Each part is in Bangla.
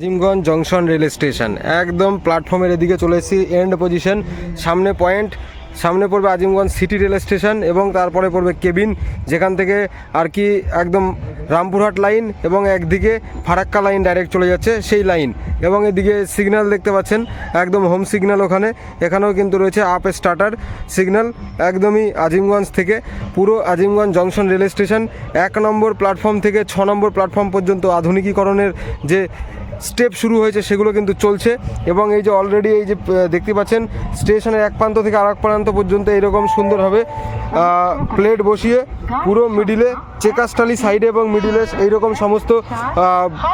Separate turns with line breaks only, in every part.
Azimganj junction rail station. একদম প্ল্যাটফর্মের এদিকে চলে এসেছি এন্ড পজিশন সামনে পয়েন্ট সামনে পড়বে আজিমগঞ্জ সিটি রেল স্টেশন এবং তারপরে পড়বে কেবিন, যেখান থেকে আর কি একদম রামপুরহাট লাইন এবং একদিকে ফারাক্কা লাইন ডাইরেক্ট চলে যাচ্ছে সেই লাইন। এবং এদিকে সিগন্যাল দেখতে পাচ্ছেন, একদম হোম সিগন্যাল ওখানে। এখানেও কিন্তু রয়েছে আপ স্টার্টার সিগন্যাল একদমই আজিমগঞ্জ থেকে পুরো আজিমগঞ্জ জংশন রেল স্টেশন এক নম্বর প্ল্যাটফর্ম থেকে ছ নম্বর প্ল্যাটফর্ম পর্যন্ত আধুনিকীকরণের যে স্টেপ শুরু হয়েছে সেগুলো কিন্তু চলছে। এবং এই যে অলরেডি এই যে দেখতে পাচ্ছেন স্টেশনের এক প্রান্ত থেকে আর এক প্রান্ত পর্যন্ত এরকম সুন্দরভাবে প্লেট বসিয়ে পুরো মিডিলে চেকাস্টালি সাইডে এবং মিডিলে এইরকম সমস্ত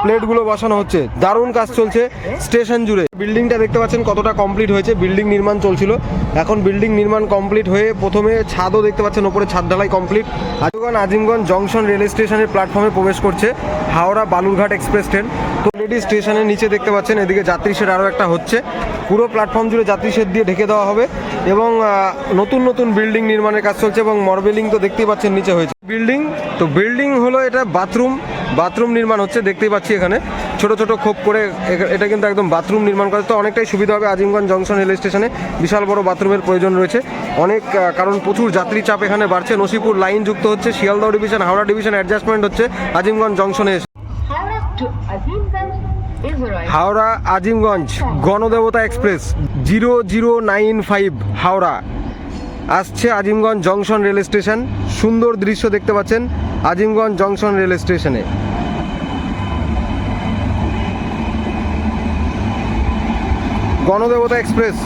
প্লেটগুলো বসানো হচ্ছে। দারুণ কাজ চলছে স্টেশন জুড়ে। বিল্ডিংটা দেখতে পাচ্ছেন কতটা কমপ্লিট হয়েছে। বিল্ডিং নির্মাণ চলছিল। এখন বিল্ডিং নির্মাণ কমপ্লিট হয়ে প্রথমে ছাদও দেখতে পাচ্ছেন, ওপরে ছাদ ঢালাই complete Azimganj Azimganj junction rail স্টেশনের প্ল্যাটফর্মে প্রবেশ করছে হাওড়া বালুরঘাট এক্সপ্রেস ট্রেন তো অলরেডি স্টেশনের নিচে দেখতে পাচ্ছেন, এদিকে যাত্রী শেড আরও একটা হচ্ছে। পুরো প্ল্যাটফর্ম জুড়ে যাত্রী শেড দিয়ে ঢেকে দেওয়া হবে। এবং নতুন নতুন বিল্ডিং নির্মাণের কাজ চলছে এবং মরবেলিং তো দেখতেই পাচ্ছেন নিচে হয়েছে। বিল্ডিং, তো বিল্ডিং হলো এটা বাথরুম বাথরুম নির্মাণ হচ্ছে, দেখতেই পাচ্ছি এখানে। ছোট ছোট খোপ করে এটা কিন্তু একদম বাথরুম নির্মাণ করা। তো অনেকটাই সুবিধা হবে আজিমগঞ্জ জংশন রেল স্টেশনে। বিশাল বড় বাথরুমের প্রয়োজন রয়েছে। অনেক কারণ প্রচুর যাত্রী চাপ এখানে বাড়ছে। নসিপুর লাইন যুক্ত হচ্ছে, Sealdah division, Howrah division adjustment হচ্ছে আজিমগঞ্জ জংশনে এসে। Howrah Azimganj Ganadevata express zero zero nine five Howrah. আসছে আজিমগঞ্জ জংশন রেল স্টেশন, সুন্দর দৃশ্য দেখতে পাচ্ছেন আজিমগঞ্জ জংশন রেল স্টেশনে। গণদেবতা এক্সপ্রেস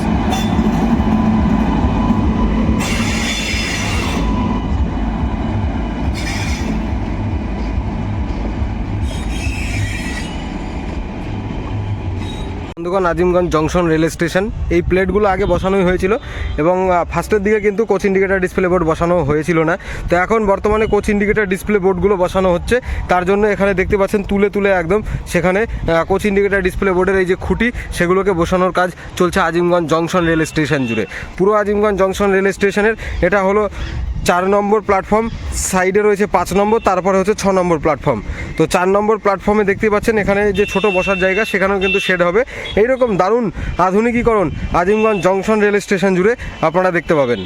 বন্ধুগণ, আজিমগঞ্জ জংশন রেল স্টেশন। এই প্লেটগুলো আগে বসানোই হয়েছিল এবং ফার্স্টের দিকে কিন্তু কোচ ইন্ডিকেটার ডিসপ্লে বোর্ড বসানো হয়েছিল না। তো এখন বর্তমানে কোচ ইন্ডিকেটার ডিসপ্লে বোর্ডগুলো বসানো হচ্ছে। তার জন্য এখানে দেখতে পাচ্ছেন তুলে তুলে একদম সেখানে কোচ ইন্ডিকেটার ডিসপ্লে বোর্ডের এই যে খুঁটি, সেগুলোকে বসানোর কাজ চলছে আজিমগঞ্জ জংশন রেল স্টেশন জুড়ে। পুরো আজিমগঞ্জ জংশন রেল স্টেশনের, এটা হলো চার নম্বর প্ল্যাটফর্ম, সাইডে রয়েছে পাঁচ নম্বর, তারপরে হচ্ছে ছ নম্বর প্ল্যাটফর্ম। তো চার নম্বর প্ল্যাটফর্মে দেখতে পাচ্ছেন, এখানে যে ছোট বসার জায়গা, সেখানেও কিন্তু শেড হবে। এইরকম দারুণ আধুনিকীকরণ আজিমগঞ্জ জংশন রেল স্টেশন জুড়ে আপনারা দেখতে পাবেন।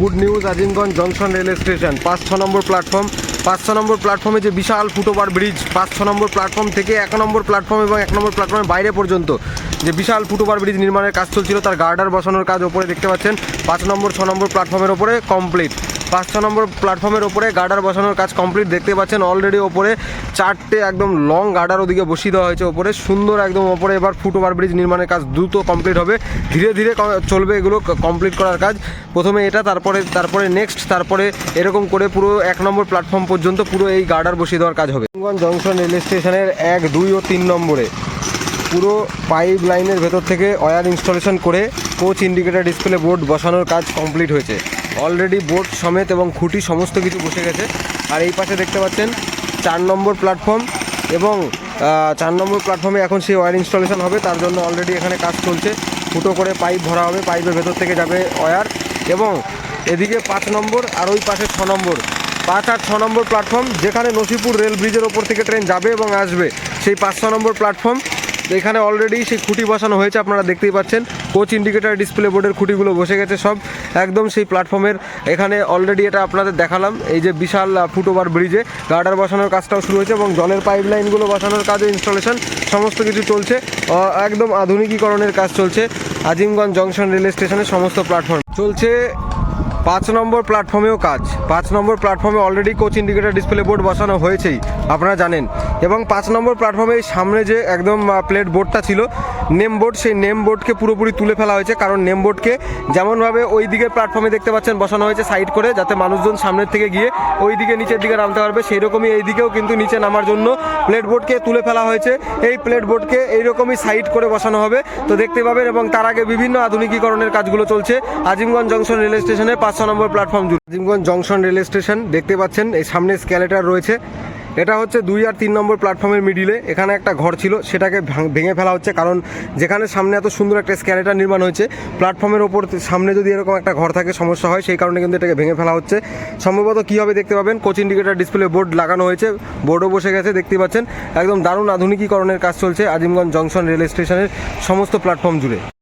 Good news Azimganj junction rail station, পাঁচ ছ নম্বর প্ল্যাটফর্ম পাঁচ ছ নম্বর প্ল্যাটফর্মে যে বিশাল ফুটওভার ব্রিজ পাঁচ ছ নম্বর প্ল্যাটফর্ম থেকে এক নম্বর প্ল্যাটফর্ম এবং এক নম্বর প্ল্যাটফর্মের বাইরে পর্যন্ত যে বিশাল ফুটওভার ব্রিজ নির্মাণের কাজ চলছিল, তার গার্ডার বসানোর কাজ ওপরে দেখতে পাচ্ছেন। পাঁচ নম্বর, ছ নম্বর প্ল্যাটফর্মের ওপরে কমপ্লিট পাঁচ ছ নম্বর প্ল্যাটফর্মের ওপরে গার্ডার বসানোর কাজ কমপ্লিট দেখতে পাচ্ছেন। অলরেডি ওপরে চারটে একদম লং গার্ডার ওদিকে বসিয়ে দেওয়া হয়েছে ওপরে। সুন্দর একদম ওপরে এবার ফুট ওভার ব্রিজ নির্মাণের কাজ দ্রুত কমপ্লিট হবে। ধীরে ধীরে চলবে এগুলো কমপ্লিট করার কাজ। প্রথমে এটা, তারপরে তারপরে নেক্সট তারপরে এরকম করে পুরো এক নম্বর প্ল্যাটফর্ম পর্যন্ত পুরো এই গার্ডার বসিয়ে দেওয়ার কাজ হবে। জংশন রেল স্টেশনের এক, দুই ও তিন নম্বরে পুরো পাইপ লাইনের ভেতর থেকে ওয়্যার ইনস্টলেশন করে কোচ ইন্ডিকেটার ডিসপ্লে বোর্ড বসানোর কাজ কমপ্লিট হয়েছে। অলরেডি বোর্ড সমেত এবং খুঁটি সমস্ত কিছু বসে গেছে। আর এই পাশে দেখতে পাচ্ছেন চার নম্বর প্ল্যাটফর্ম এবং চার নম্বর প্ল্যাটফর্মে এখন সেই ওয়্যার ইনস্টলেশন হবে। তার জন্য অলরেডি এখানে কাজ চলছে। ফুটো করে পাইপ ভরা হবে। পাইপের ভেতর থেকে যাবে ওয়্যার এবং এদিকে পাঁচ নম্বর আর ওই পাশে ছ নম্বর। পাঁচ আর ছ নম্বর প্ল্যাটফর্ম যেখানে নসিপুর রেল ব্রিজের ওপর থেকে ট্রেন যাবে এবং আসবে সেই পাঁচ ছ নম্বর প্ল্যাটফর্ম। এখানে অলরেডি সেই খুঁটি বসানো হয়েছে, আপনারা দেখতেই পাচ্ছেন। কোচ ইন্ডিকেটার, ডিসপ্লে বোর্ডের খুঁটিগুলো বসে গেছে সব। একদম সেই প্ল্যাটফর্মের। এখানে অলরেডি এটা আপনাদের দেখালাম। এই যে বিশাল ফুটওভার ব্রিজে গার্ডার বসানোর কাজটাও শুরু হয়েছে এবং জলের পাইপ লাইনগুলো বসানোর কাজও ইনস্টলেশন সমস্ত কিছু চলছে। একদম আধুনিকীকরণের কাজ চলছে। আজিমগঞ্জ জংশন রেল স্টেশনের সমস্ত প্ল্যাটফর্ম চলছে। পাঁচ নম্বর প্ল্যাটফর্মেও কাজ। পাঁচ নম্বর প্ল্যাটফর্মে already coach indicator, display board বসানো হয়েছেই। আপনারা জানেন। এবং পাঁচ নম্বর প্ল্যাটফর্মে সামনে যে একদম প্লেট বোর্ডটা ছিল নেম বোর্ড সেই নেম বোর্ডকে পুরোপুরি তুলে ফেলা হয়েছে। কারণ নেম বোর্ডকে যেমনভাবে ওই দিকের প্ল্যাটফর্মে দেখতে পাচ্ছেন, বসানো হয়েছে সাইড করে, যাতে মানুষজন সামনের থেকে গিয়ে ওই দিকে নিচের দিকে নামতে পারবে। সেই রকমই এই দিকেও কিন্তু নিচে নামার জন্য প্লেট বোর্ডকে তুলে ফেলা হয়েছে। এই প্লেট বোর্ডকে এইরকমই সাইড করে বসানো হবে। তো দেখতে পাবেন, এবং তার আগে বিভিন্ন আধুনিকীকরণের কাজগুলো চলছে। আজিমগঞ্জ জংশন রেল স্টেশনে পাঁচশো নম্বর প্ল্যাটফর্ম জুড়ে। আজিমগঞ্জ জংশন রেল স্টেশন, দেখতে পাচ্ছেন, এই সামনে স্ক্যালেটার রয়েছে। এটা হচ্ছে দুই আর তিন নম্বর প্ল্যাটফর্মের মিডিলে এখানে একটা ঘর ছিল, সেটাকে ভাঙ- ফেলা হচ্ছে, কারণ যেখানে সামনে এত সুন্দর একটা স্ক্যালেটার নির্মাণ হয়েছে প্ল্যাটফর্মের ওপর সামনে যদি এরকম একটা ঘর থাকে, সমস্যা হয়, সেই কারণে কিন্তু এটাকে ভেঙে ফেলা হচ্ছে। সম্ভবত কী হবে দেখতে পাবেন কোচ ইন্ডিকেটার ডিসপ্লে বোর্ড লাগানো হয়েছে বোর্ডও বসে গেছে, দেখতে পাচ্ছেন। একদম দারুণ আধুনিকীকরণের কাজ চলছে, আজিমগঞ্জ জংশন রেল স্টেশনের সমস্ত প্ল্যাটফর্ম জুড়ে।